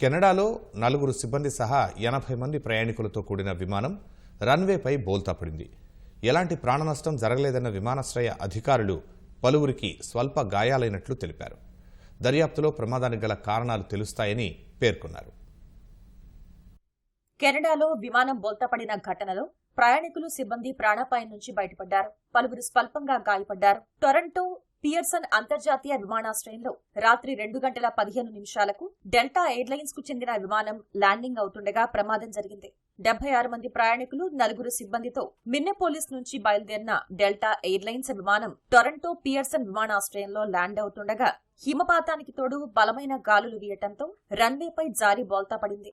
కెనడాలో నలుగురు సిబ్బంది సహా ఎనభై మంది ప్రయాణికులతో కూడిన విమానం రన్వేపై బోల్తాపడింది. ఎలాంటి ప్రాణనష్టం జరగలేదన్న విమానాశ్రయ అధికారులు పలువురికి స్వల్ప గాయాలైనట్లు తెలిపారు. దర్యాప్తులో ప్రమాదానికి గల కారణాలు తెలుస్తాయని పేర్కొన్నారు. కెనడాలో విమానం బోల్తాపడిన ఘటనలో ప్రయాణికులు సిబ్బంది ప్రాణాపాయం నుంచి బయటపడ్డారు. పలువురు స్వల్పంగా గాయపడ్డారు. టొరంటో పియర్సన్ అంతర్జాతీయ విమానాశ్రయంలో రాత్రి రెండు గంటల పదిహేను నిమిషాలకు డెల్టా ఎయిర్లైన్స్కు చెందిన విమానం ల్యాండింగ్ అవుతుండగా ప్రమాదం జరిగింది. డెబ్బై ఆరు మంది ప్రయాణికులు నలుగురు సిబ్బందితో మిన్నెపోలిస్ నుంచి బయలుదేరిన డెల్టా ఎయిర్లైన్స్ విమానం టొరంటో పియర్సన్ విమానాశ్రయంలో ల్యాండ్ అవుతుండగా హిమపాతానికి తోడు బలమైన గాలులు వీయటంతో రన్వేపై జారి బోల్తా పడింది.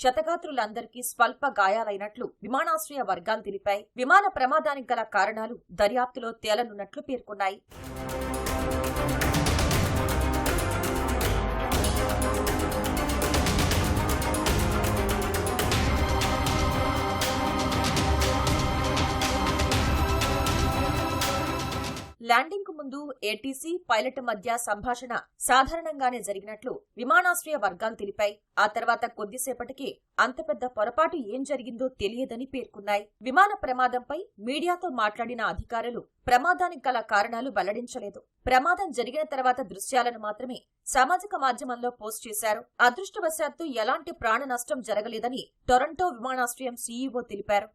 క్షతగాత్రులందరికీ స్వల్ప గాయాలైనట్లు విమానాశ్రయ వర్గాలు తెలిపాయి. విమాన ప్రమాదానికి గల కారణాలు దర్యాప్తులో తేలనున్నట్లు పేర్కొన్నాయి. ల్యాండింగ్కు ముందు ఏటీసీ పైలట్ మధ్య సంభాషణ సాధారణంగానే జరిగినట్లు విమానాశ్రయ వర్గాలు తెలిపాయి. ఆ తర్వాత కొద్దిసేపటికి అంత పెద్ద పొరపాటు ఏం జరిగిందో తెలియదని పేర్కొన్నాయి. విమాన ప్రమాదంపై మీడియాతో మాట్లాడిన అధికారులు ప్రమాదానికి గల కారణాలు వెల్లడించలేదు. ప్రమాదం జరిగిన తర్వాత దృశ్యాలను మాత్రమే సామాజిక మాధ్యమంలో పోస్ట్ చేశారు. అదృష్టవశాత్తు ఎలాంటి ప్రాణ నష్టం జరగలేదని టొరంటో విమానాశ్రయం సీఈఓ తెలిపారు.